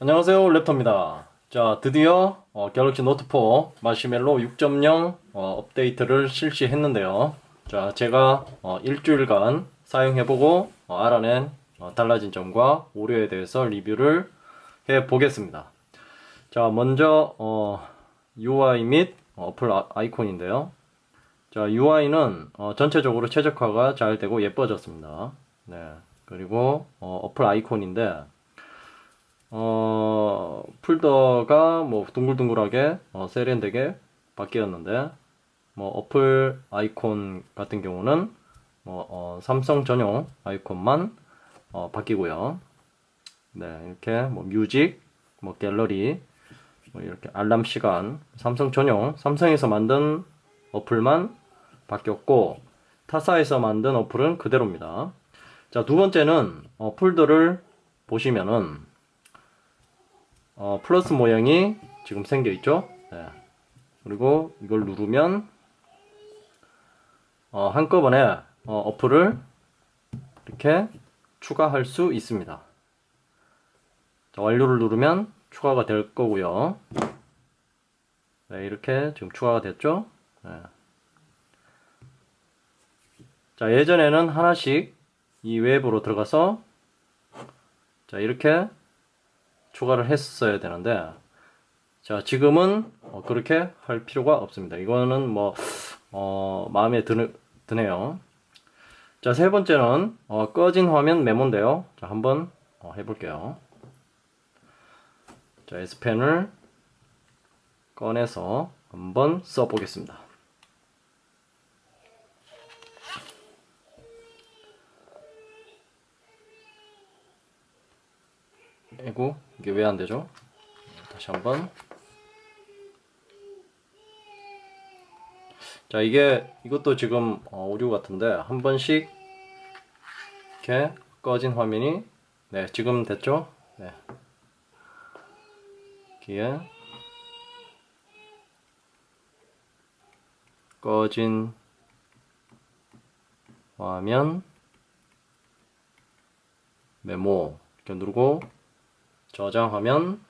안녕하세요 랩터입니다. 자 드디어 어, 갤럭시 노트4 마시멜로 6.0 어, 업데이트를 실시했는데요. 자 제가 어, 일주일간 사용해보고 어, 알아낸 어, 달라진 점과 오류에 대해서 리뷰를 해 보겠습니다. 자 먼저 어, UI 및 어플 아- 아이콘인데요. 자 UI는 전체적으로 최적화가 잘 되고 예뻐졌습니다. 네 그리고 어, 어플 아이콘인데 어, 폴더가 뭐 둥글둥글하게 어, 세련되게 바뀌었는데 뭐 어플 아이콘 같은 경우는 뭐 어, 삼성 전용 아이콘만 어, 바뀌고요. 네, 이렇게 뭐 뮤직, 뭐 갤러리, 뭐 이렇게 알람 시간, 삼성 전용, 삼성에서 만든 어플만 바뀌었고 타사에서 만든 어플은 그대로입니다. 자, 두 번째는 어, 폴더를 보시면은 어, 플러스 모양이 지금 생겨 있죠? 네. 그리고 이걸 누르면 어, 한꺼번에 어, 어플을 이렇게 추가할 수 있습니다. 자, 완료를 누르면 추가가 될 거고요. 네, 이렇게 지금 추가가 됐죠? 네. 자, 예전에는 하나씩 이 웹으로 들어가서 자, 이렇게 추가를 했어야 되는데 자 지금은 어, 그렇게 할 필요가 없습니다. 이거는 뭐 어, 마음에 드네, 드네요. 자 세 번째는 어, 꺼진 화면 메모인데요. 자 한번 어, 해볼게요. 자 S펜을 꺼내서 한번 써보겠습니다 에고 이게 왜 안 되죠? 다시 한번 자 이게 이것도 지금 어, 오류 같은데 한 번씩 이렇게 꺼진 화면이 네 지금 됐죠? 네 여기에 꺼진 화면 메모 이렇게 누르고 저장하면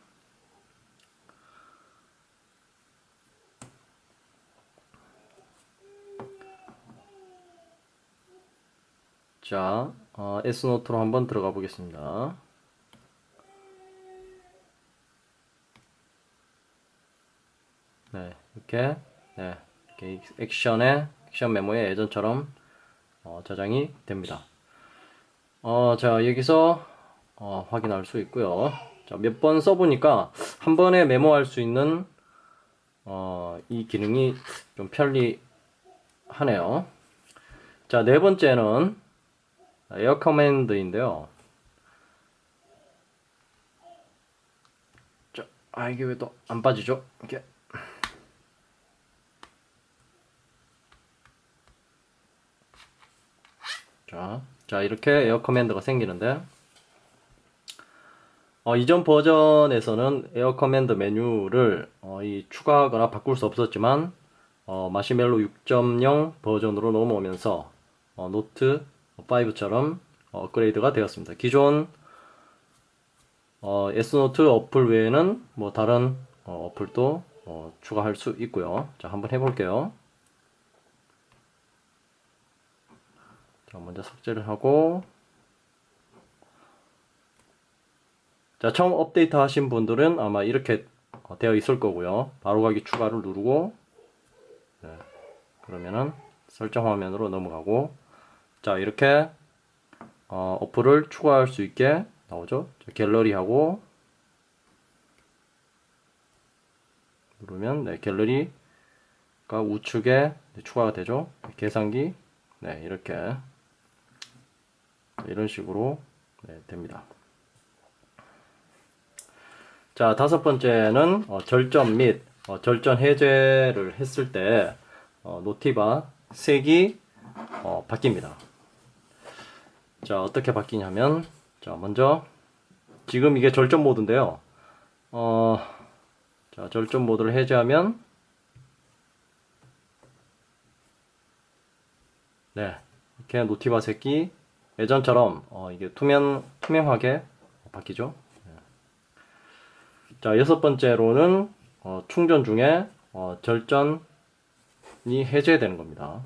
자, 어, S노트로 한번 들어가 보겠습니다. 네, 이렇게, 네, 이렇게 액션에, 액션 메모에 예전처럼 어, 저장이 됩니다. 어, 자, 여기서 어, 확인할 수 있고요. 자, 몇번 써보니까 한 번에 메모할 수 있는 어, 이 기능이 좀 편리하네요. 자, 네 번째는 에어 커맨드인데요. 자, 아, 이게 왜 또 안 빠지죠? 이게. 자, 자, 이렇게 에어 커맨드가 생기는데, 어, 이전 버전에서는 에어 커맨드 메뉴를 어, 이 추가하거나 바꿀 수 없었지만 어, 마시멜로 6.0 버전으로 넘어오면서 어, 노트 5처럼 업그레이드가 되었습니다. 기존 어, S노트 어플 외에는 뭐 다른 어, 어플도 어, 추가할 수 있고요. 자, 한번 해볼게요. 자, 먼저 삭제를 하고 자, 처음 업데이트 하신 분들은 아마 이렇게 어, 되어 있을 거고요. 바로가기 추가를 누르고 네, 그러면은 설정 화면으로 넘어가고 자, 이렇게 어, 어플을 추가할 수 있게 나오죠. 자, 갤러리하고 누르면 네, 갤러리가 우측에 네, 추가가 되죠. 계산기 네, 이렇게 이런 식으로 네, 됩니다. 자, 다섯 번째는 어, 절전 및 어, 절전 해제를 했을 때 어, 노티바 색이 어, 바뀝니다. 자, 어떻게 바뀌냐면 자, 먼저 지금 이게 절전 모드인데요. 어, 자, 절전 모드를 해제하면 네, 이렇게 노티바 색이 예전처럼 어, 이게 투명 투명하게 바뀌죠. 자, 여섯 번째로는 어, 충전 중에 어, 절전이 해제되는 겁니다.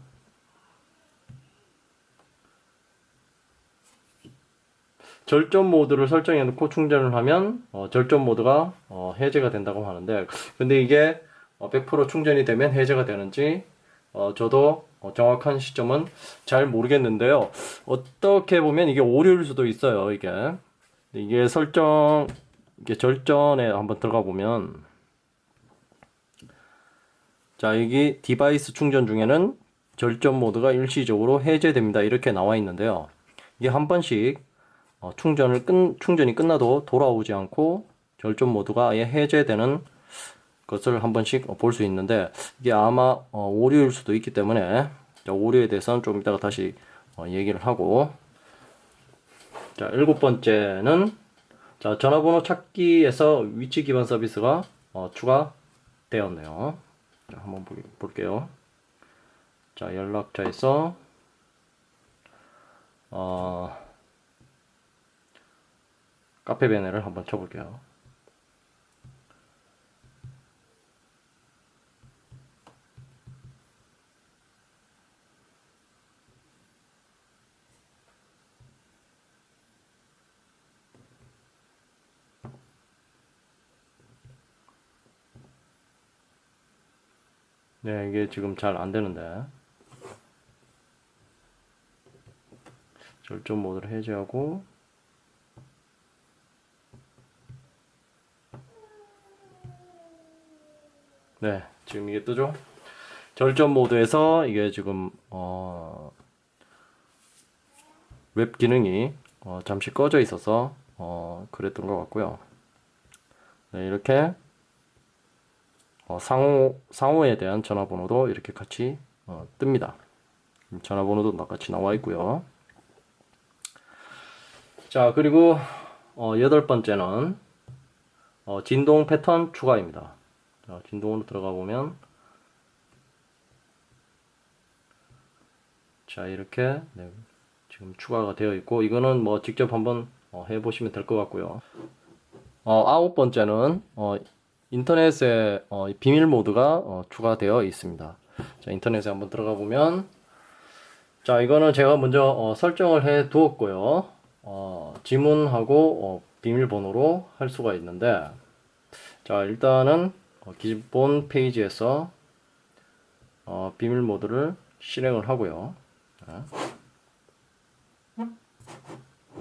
절전 모드를 설정해 놓고 충전을 하면 어, 절전 모드가 어, 해제가 된다고 하는데 근데 이게 어, 100% 충전이 되면 해제가 되는지 어, 저도 어, 정확한 시점은 잘 모르겠는데요. 어떻게 보면 이게 오류일 수도 있어요. 이게 이게 설정 이게 절전에 한번 들어가 보면 자 여기 디바이스 충전 중에는 절전 모드가 일시적으로 해제됩니다. 이렇게 나와 있는데요. 이게 한 번씩 어, 충전을 끝 충전이 끝나도 돌아오지 않고 절전 모드가 아예 해제되는 것을 한 번씩 볼 수 있는데 이게 아마 어, 오류일 수도 있기 때문에 자, 오류에 대해서는 좀 이따가 다시 어, 얘기를 하고 자 일곱 번째는 자 전화번호 찾기에서 위치 기반 서비스가 어, 추가되었네요. 자 한번 보, 볼게요. 자 연락처에서 어, 카페 배너를 한번 쳐볼게요. 네, 이게 지금 잘 안 되는데. 절전 모드를 해제하고 네, 지금 이게 뜨죠? 절전 모드에서 이게 지금 어, 웹 기능이 어, 잠시 꺼져 있어서 어, 그랬던 것 같고요. 네, 이렇게 어, 상호 상호에 대한 전화번호도 이렇게 같이 어, 뜹니다. 전화번호도 같이 나와 있고요. 자, 그리고 어, 여덟 번째는 어, 진동 패턴 추가입니다. 자, 진동으로 들어가 보면 자 이렇게 네, 지금 추가가 되어 있고 이거는 뭐 직접 한번 어, 해보시면 될 것 같고요. 어, 아홉 번째는 어, 인터넷에 어, 비밀 모드가 어, 추가되어 있습니다. 자 인터넷에 한번 들어가 보면 자 이거는 제가 먼저 어, 설정을 해 두었고요. 어, 지문하고 어, 비밀번호로 할 수가 있는데 자 일단은 어, 기본 페이지에서 어, 비밀 모드를 실행을 하고요. 네.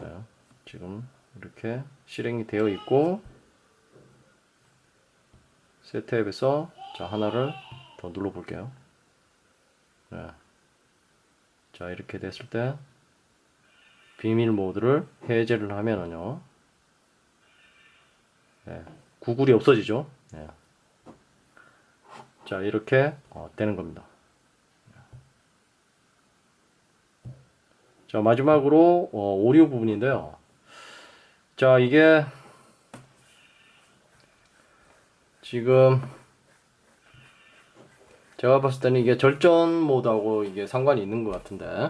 네, 지금 이렇게 실행이 되어 있고 세트 앱에서 자 하나를 더 눌러 볼게요. 네. 자 이렇게 됐을 때 비밀 모드를 해제를 하면은요. 네, 구글이 없어지죠. 네. 자 이렇게 어, 되는 겁니다. 자 마지막으로 어, 오류 부분인데요. 자 이게 지금 제가 봤을 때는 이게 절전 모드하고 이게 상관이 있는 것 같은데.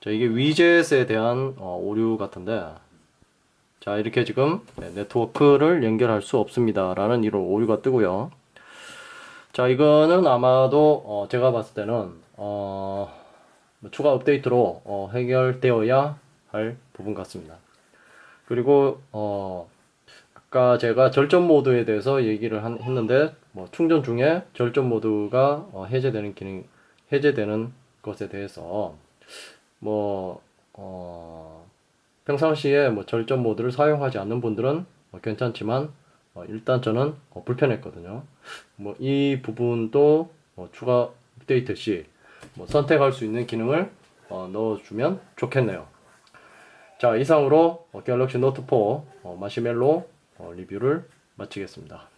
자 이게 위젯에 대한 어, 오류 같은데. 자 이렇게 지금 네, 네트워크를 연결할 수 없습니다 라는 이런 오류가 뜨고요. 자 이거는 아마도 어, 제가 봤을 때는 어, 뭐 추가 업데이트로 어, 해결되어야 할 부분 같습니다 그리고 어, 아까 제가 절전 모드에 대해서 얘기를 한, 했는데 뭐 충전 중에 절전 모드가 어, 해제되는 기능 해제되는 것에 대해서 뭐 어, 평상시에 뭐 절전 모드를 사용하지 않는 분들은 어, 괜찮지만 어, 일단 저는 어, 불편했거든요. 뭐 이 부분도 어, 추가 업데이트 시 뭐 선택할 수 있는 기능을 어, 넣어주면 좋겠네요. 자 이상으로 어, 갤럭시 노트 4 어, 마시멜로 어, 리뷰를 마치겠습니다.